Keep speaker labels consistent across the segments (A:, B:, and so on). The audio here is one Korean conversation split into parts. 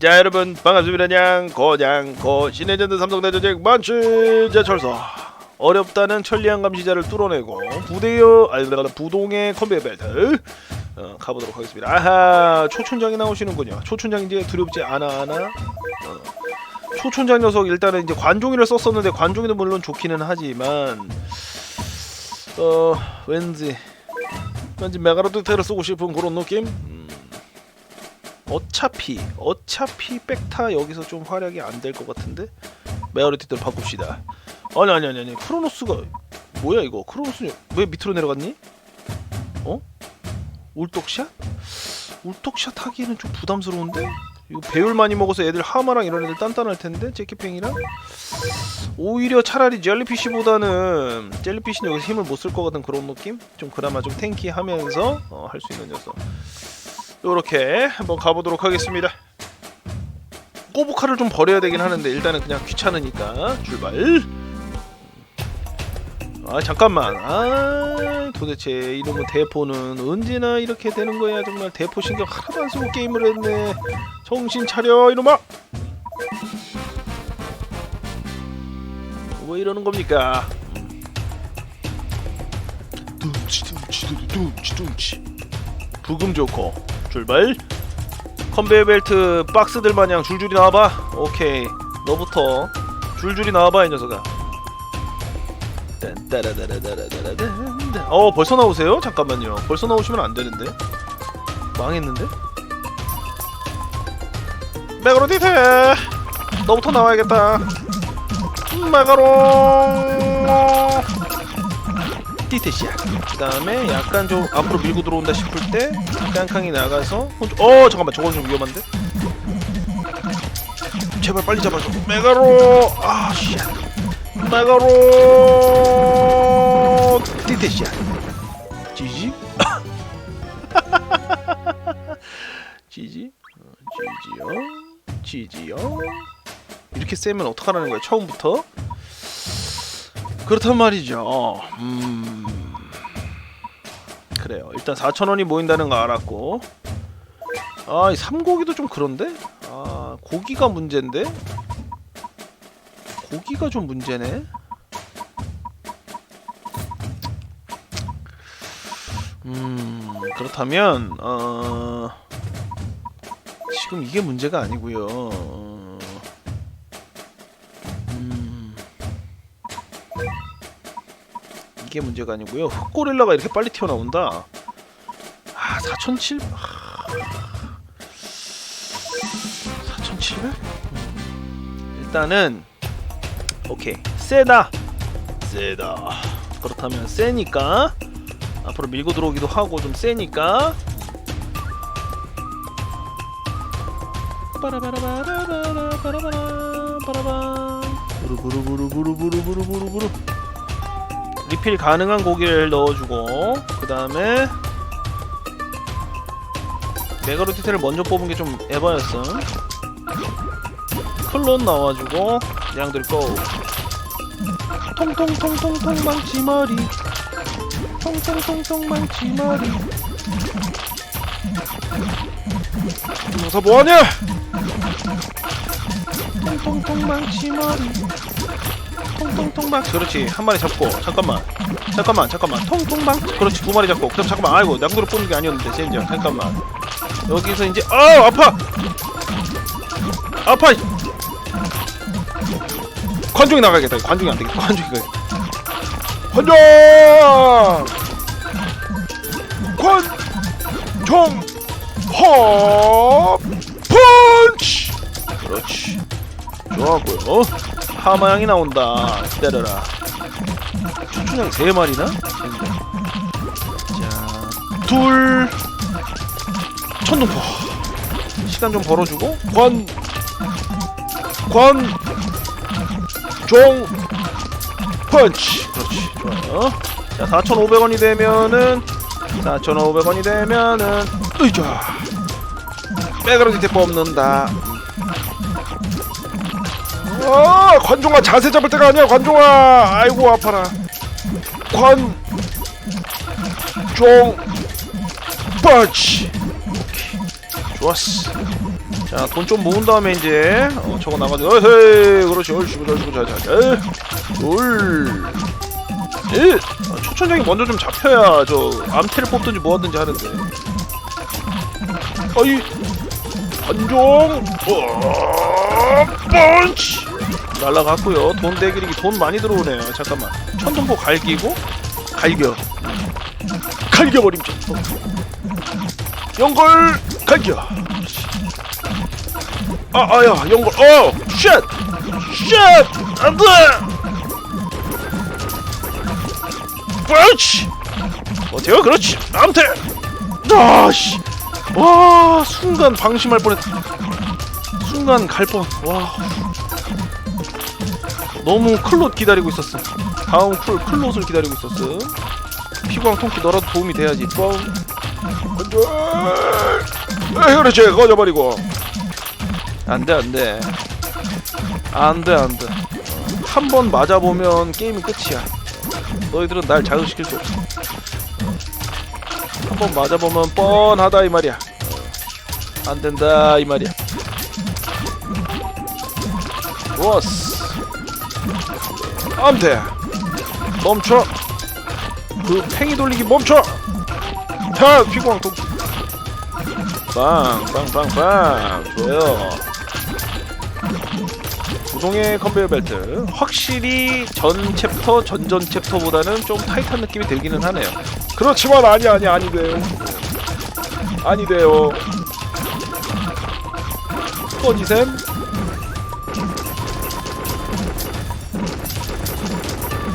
A: 자 여러분 반갑습니다. 냥고 냥고. 신해전드 삼성대전쟁 만취 제철서 어렵다는 천리안 감시자를 뚫어내고 부대여 아니 부동의 컨베이어 벨트 어, 가보도록 하겠습니다. 아하 초촌장이 나오시는군요. 초촌장 이제 두렵지 않아 하나 어, 초촌장 녀석 일단은 이제 관종이를 썼었는데 관종이도 물론 좋기는 하지만 어 왠지 왠지 메가로드테를 쓰고 싶은 그런 느낌? 음, 어차피 어차피 백타 여기서 좀 활약이 안 될 것 같은데 메어리티들 바꿉시다 아니 아니 아니 아니 크로노스가 뭐야 이거 크로노스 왜 밑으로 내려갔니? 어? 울톡샷? 울톡샷 하기에는 좀 부담스러운데? 이거 배율 많이 먹어서 애들 하마랑 이런 애들 단단할 텐데 제키팽이랑 오히려 차라리 젤리피쉬보다는 젤리피쉬는 여기서 힘을 못 쓸 것 같은 그런 느낌? 좀 그나마 좀 탱키하면서 어, 할 수 있는 녀석 요렇게 한번 가보도록 하겠습니다. 꼬부카를 좀 버려야 되긴 하는데 일단은 그냥 귀찮으니까 출발. 아 잠깐만. 아 도대체 이놈의 대포는 언제나 이렇게 되는 거야? 정말 대포 신경 하나도 안 쓰고 게임을 했네. 정신 차려 이놈아! 왜 이러는 겁니까? 음. 둠치 둠치 둠치 둠치. 부금 좋고 출발. 컨베이어 벨트 박스들 마냥 줄줄이 나와봐. 오케이. 너부터 줄줄이 나와봐 이 녀석아. 어 벌써 나오세요? 잠깐만요. 벌써 나오시면 안 되는데. 망했는데? 메가로디테! 너부터 나와야겠다. 메가로 띠테시야 그 다음에 약간 좀 앞으로 밀고 들어온다 싶을 때 깡깡이 나가서 혼- 어 잠깐만 저건 좀 위험한데? 제발 빨리 잡아줘. 메가로! 아씨. 메가로! 띠테시야 지지? 지지? 어, 지지요? 지지요? 이렇게 세면 어떡하라는 거야 처음부터? 그렇단 말이죠. 음. 그래요. 일단 4,000원이 모인다는 거 알았고. 아, 이 삼고기도 좀 그런데? 아, 고기가 문제인데? 고기가 좀 문제네. 음, 그렇다면 어 지금 이게 문제가 아니고요. 이게 문제가 아니고요. 흑고릴라가 이렇게 빨리 튀어나온다. 아, 4,700? 4,700? 일단은 오케이. 세다. 세다. 그렇다면 세니까 앞으로 밀고 들어오기도 하고 좀 세니까 빠라바라바라바라바라바라 바라바 부르부르부르부르부르부르부르 리필 가능한 고기를 넣어주고 그 다음에 메가로 디테를 먼저 뽑은 게 좀 에바였어 클론 나와주고 양들 고 통통통통통 망치머리. 통통통통 망치머리. 녀석 뭐하냐? 통통통 망치머리 통통통 망치 그렇지 한 마리 잡고 잠깐만 잠깐만 잠깐만 통통망 그렇지 두 마리 잡고 그럼 잠깐만 아이고 양도를 뽑는 게 아니었는데 젠장 잠깐만 여기서 이제 아 아파 아파 관중이 나가야겠다 관중이 안 되겠다 관중이 가야겠다 관중 관중 호 펀치 그렇지 좋아하고요 하마양이 나온다 기다려라 추춘양 세 마리나? 자둘 천둥포 시간 좀 벌어주고 관 관, 종, 펀치. 그렇지, 좋아요. 자, 4,500원이 되면은, 4,500원이 되면은, 으이자. 빼가로 뒤에 뽑는다. 아, 관종아, 자세 잡을 때가 아니야, 관종아. 아이고, 아파라. 관, 종, 펀치. 오케이. 좋았어. 자, 돈 좀 모은 다음에 이제 어, 저거 나가지고 어헤이 그렇지 얼씨구 얼씨구 자자자. 아, 초천장이 먼저 좀 잡혀야 저 암태를 뽑든지 뭐하든지 하는데 어이 한종 어, 펀치 날라갔고요 돈 대기리기 돈 많이 들어오네요 잠깐만 천동포 갈기고 갈겨 갈겨버림죠 연골 갈겨 아, 아야, 연골, 어, 쉣, 쉣, 안돼. 그렇지. 어때요? 그렇지. 암태. 아씨, 와, 순간 방심할 뻔했. 순간 갈 뻔. 와, 너무 클롯 기다리고 있었어. 다음 쿨 클롯을 기다리고 있었어. 피광 통키 너라도 도움이 돼야지. 뻥. 안돼. 그렇지, 꺼져버리고. 안돼 안돼 안돼 안돼 한 번 맞아보면 게임이 끝이야 너희들은 날 자극시킬 수 없어 한 번 맞아보면 뻔하다 이 말이야 안 된다 이 말이야 좋았어 안돼. 멈춰. 그 팽이 돌리기 멈춰. 자 피광 통 빵빵빵빵. 좋아요. 구동의 컨베이어 벨트. 확실히 전 챕터 전전 챕터보다는 좀 타이트한 느낌이 들기는 하네요. 그렇지만 아니 아니 아니 돼요. 아니 돼요. 꺼지셈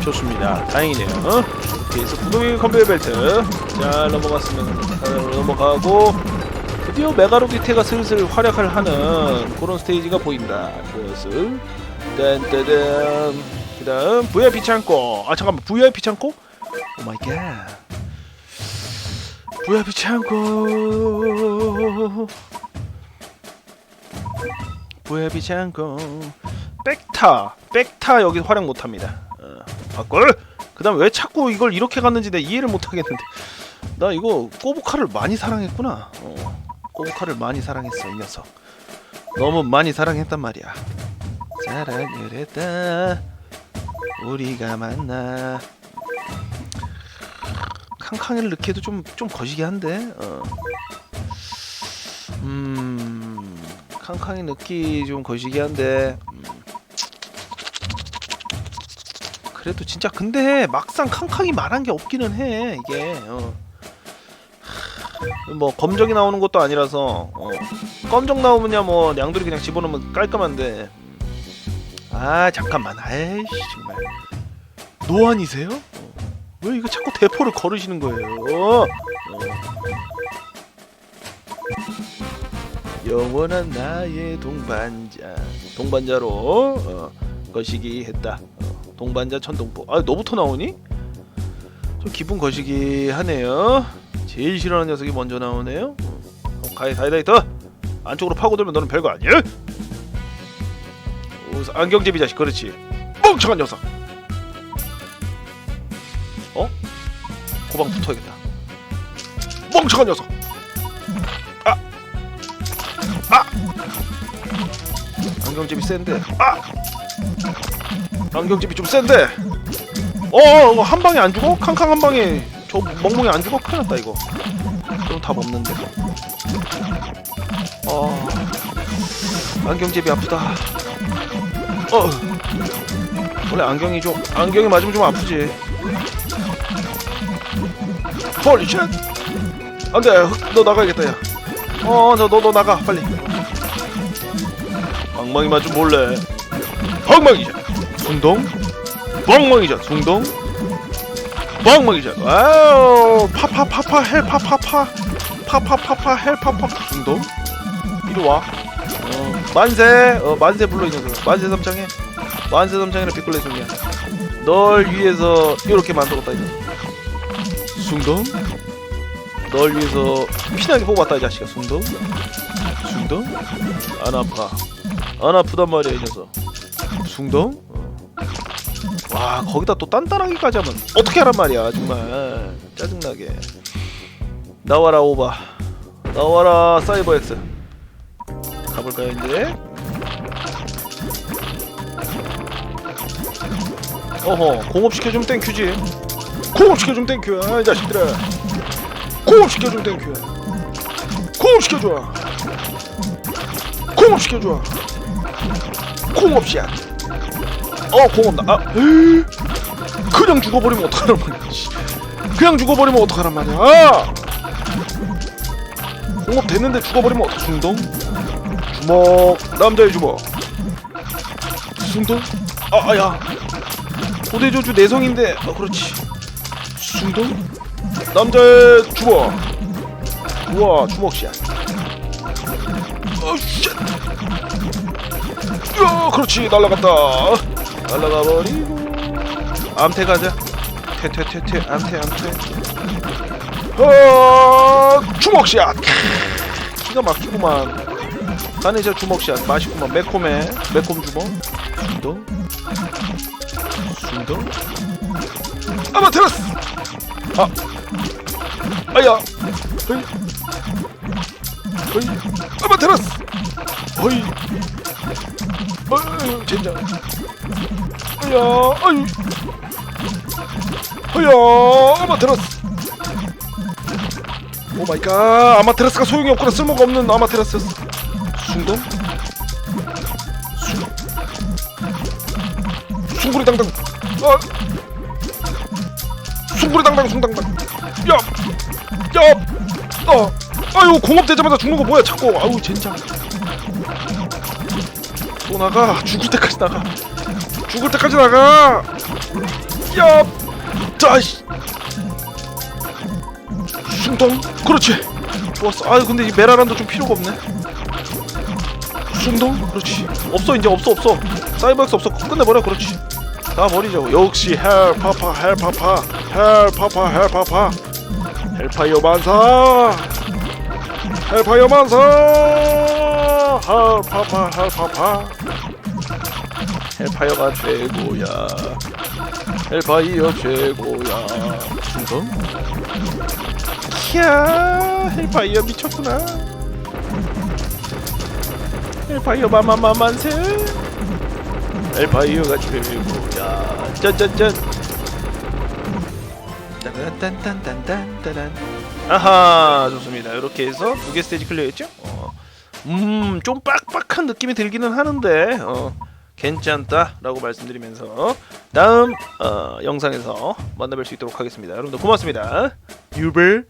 A: 좋습니다 다행이네요 어? 그래서 구동의 컨베이어 벨트 잘 넘어갔으면 잘 넘어가고 드디어 메가로디테가 슬슬 활약을 하는 그런 스테이지가 보인다. 좋았어. 딴따단. 그 다음 VIP 창고. 아 잠깐만 VIP 창고? 오 마이 갓. VIP 창고. VIP 창고. 백타. 백타 여기 활약 못합니다. 어, 바꿀. 그 다음 왜 자꾸 이걸 이렇게 갔는지 내 이해를 못하겠는데. 나 이거 꼬부카를 많이 사랑했구나. 어. 꼬부카를 많이 사랑했어 이 녀석 너무 많이 사랑했단 말이야 사랑을 했다 우리가 만나 캉캉이를 넣기에도 좀, 좀 거시기 한데 어. 음 캉캉이 넣기 좀 거시기 한데 그래도 진짜 근데 막상 캉캉이 말한 게 없기는 해 이게 어. 뭐 검정이 나오는 것도 아니라서 어. 검정 나오면야 뭐 양들이 그냥 집어넣으면 깔끔한데 음. 아 잠깐만 아이씨 정말 노안이세요? 어. 왜 이거 자꾸 대포를 걸으시는 거예요? 어. 영원한 나의 동반자 동반자로 어. 거시기 했다 어. 동반자 천동포 아 너부터 나오니? 좀 기분 거시기 하네요 제일 싫어하는 녀석이 먼저 나오네요. 어, 가이 다이다이터 안쪽으로 파고들면 너는 별거 아니야? 우선 안경제비 자식 그렇지. 멍청한 녀석. 어? 고방 붙어야겠다. 멍청한 녀석. 아, 아. 안경제비 센데. 아. 안경제비 좀 센데. 어, 한 방에 안 죽어? 캉캉 한 방에. 저 멍멍이 안 죽어? 큰일 났다 이거. 그럼 답 없는데. 어. 안경제비 아프다. 어. 원래 안경이 좀 안경이 맞으면 좀 아프지. 홀리쉣 안돼. 너 나가야겠다 야 어너 너너 나가. 빨리. 엉망이 맞으면 몰래. 엉망이자 숭동? 멍멍이자 숭동. 멍멍이자. 아우 파파파파 헬 파파파. 파파파파 헬 파파 중동? 이리 와. 어, 만세. 어 만세 불러 이 녀석. 만세 삼창해. 만세 삼창이라 비클레 송이야. 널 위해서 이렇게 만들었다 이제 숭동? 널 위해서 피나게 뽑았다 이 자식아. 숭동? 숭동? 안 아파. 안 아프단 말이야 이 녀석. 어. 와 거기다 또 단단하기까지 하면 어떻게 하란 말이야 정말. 짜증나게. 나와라 오바. 나와라 사이버 엑스 가볼까요 이제? 어허 공업 시켜주면 땡큐지. 공업 시켜주면 땡큐야 이 자식들아. 공업 시켜주면 땡큐야 공업 시켜줘. 공업 시켜줘. 공업 씨앗 어 공업 나아. 그냥 죽어버리면 어떡하란 말이야 씨. 그냥 죽어버리면 어떡하란 말이야. 아! 공업 됐는데 죽어버리면 어떡 중동? 주먹. 남자의 주먹. 중동? 아, 아 야. 고대조주 내성인데 아 그렇지. 중동? 남자의 주먹. 우와 주먹샷 어쉣. 야 그렇지. 날라갔다 날라가 버리고. 암태 가자. 퇴퇴퇴퇴 암태 암태. 어 주먹샷. 기가 막히구만. 나는 이제 주먹샷. 맛있구만. 매콤해. 매콤 주먹. 순동? 순동? 아마테라스! 아. 아야. 허이. 허이. 아마테라스! 허이. 어이 젠장 아야 아유 아야 아마테라스. 오 마이 갓 아마테라스가 소용이 없구나. 쓸모가 없는 아마테라스였어 숭덩 숭 숭구리 당당. 아 숭구리 당당 숭당당. 야야어. 아유 공업 되자마자 죽는 거 뭐야 자꾸. 아유 젠장. 또 나가. 죽을 때까지 나가 죽을 때까지 나가. 야 자이씨. 숭덩 그렇지. 좋았어. 아유 근데 이 메라란도 좀 필요가 없네. 숭덩 그렇지. 없어 이제 없어 없어. 사이버엑스 없어. 끝내버려 그렇지. 다 버리자고. 역시 헬파파 헬파파. 헬파파 헬파파. 헬파이어 만사. 헬파이어 만사. 헬파파 헬파파 헬파이어가 최고야. 헬파이어 최고야. 숭덩 이야 헬파이어 미쳤구나. 헬파이어 마마마만세. 헬파이어가 최고야. 짠짠짠. 딴딴딴딴딴딴 아하 좋습니다. 이렇게 해서 두 개 스테이지 클리어했죠? 어. 음좀 빡빡한 느낌이 들기는 하는데 어, 괜찮다라고 말씀드리면서 다음 어, 영상에서 만나뵐 수 있도록 하겠습니다. 여러분들 고맙습니다. 유ber